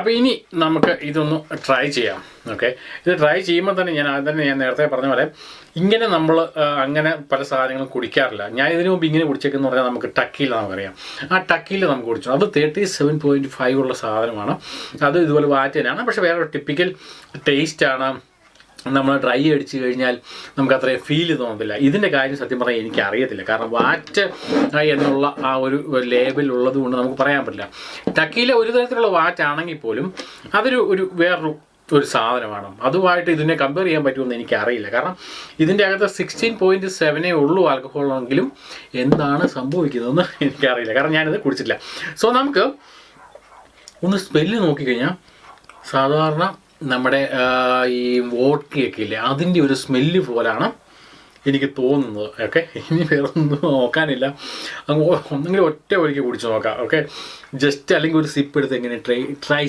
അപ്പോൾ ഇനി നമുക്ക് ഇതൊന്ന് ട്രൈ ചെയ്യാം. ഓക്കെ ഇത് ട്രൈ ചെയ്യുമ്പോൾ തന്നെ ഞാൻ ആദ്യം തന്നെ ഞാൻ നേരത്തെ പറഞ്ഞ പോലെ ഇങ്ങനെ നമ്മൾ അങ്ങനെ പല സാധനങ്ങളും കുടിക്കാറില്ല. ഞാൻ ഇതിനു മുമ്പ് ഇങ്ങനെ കുടിച്ചേക്കെന്ന് പറഞ്ഞാൽ നമുക്ക് ടക്കിയിൽ നമുക്കറിയാം. ആ ടക്കിയിൽ നമുക്ക് കുടിച്ചു അത് തേർട്ടി സെവൻ പോയിന്റ് ഫൈവ് ഉള്ള സാധനമാണ്. അത് ഇതുപോലെ വാറ്റ് തന്നെയാണ്. പക്ഷേ വേറെ ടിപ്പിക്കൽ ടേസ്റ്റാണ് നമ്മൾ ഡ്രൈ അടിച്ചു കഴിഞ്ഞാൽ നമുക്ക് അത്രയും ഫീൽ തോന്നത്തില്ല. ഇതിന്റെ കാര്യം സത്യം പറഞ്ഞാൽ എനിക്ക് അറിയത്തില്ല കാരണം വാറ്റ് എന്നുള്ള ആ ഒരു ലേബൽ ഉള്ളത് കൊണ്ട് നമുക്ക് പറയാൻ പറ്റില്ല. ടക്കിയിലെ ഒരു തരത്തിലുള്ള വാറ്റ് ആണെങ്കിൽ പോലും അതൊരു ഒരു വേറൊരു ഒരു സാധനമാണ്. അതുമായിട്ട് ഇതിനെ കമ്പയർ ചെയ്യാൻ പറ്റുമെന്ന് എനിക്കറിയില്ല. കാരണം ഇതിന്റെ അകത്ത് സിക്സ്റ്റീൻ പോയിന്റ് സെവനേ ഉള്ളൂ ആൽക്കഹോൾ എങ്കിലും എന്താണ് സംഭവിക്കുന്നതെന്ന് എനിക്കറിയില്ല. കാരണം ഞാനിത് കുടിച്ചിട്ടില്ല. സോ നമുക്ക് ഒന്ന് സ്മെല്ല് നോക്കിക്കഴിഞ്ഞാൽ സാധാരണ നമ്മുടെ ഈ വോട്ടിയൊക്കെ ഇല്ലേ അതിന്റെ ഒരു സ്മെല്ല് പോലാണ് എനിക്ക് തോന്നുന്നത് ഓക്കെ? ഇനി വേറെ ഒന്നും നോക്കാനില്ല. അങ്ങ് ഒന്നെങ്കിലും ഒറ്റ ഒരിക്കൽ കുടിച്ച് നോക്കാം ഓക്കെ? ജസ്റ്റ് അല്ലെങ്കിൽ ഒരു സിപ്പ് എടുത്ത് എങ്ങനെ ട്രൈ ട്രൈ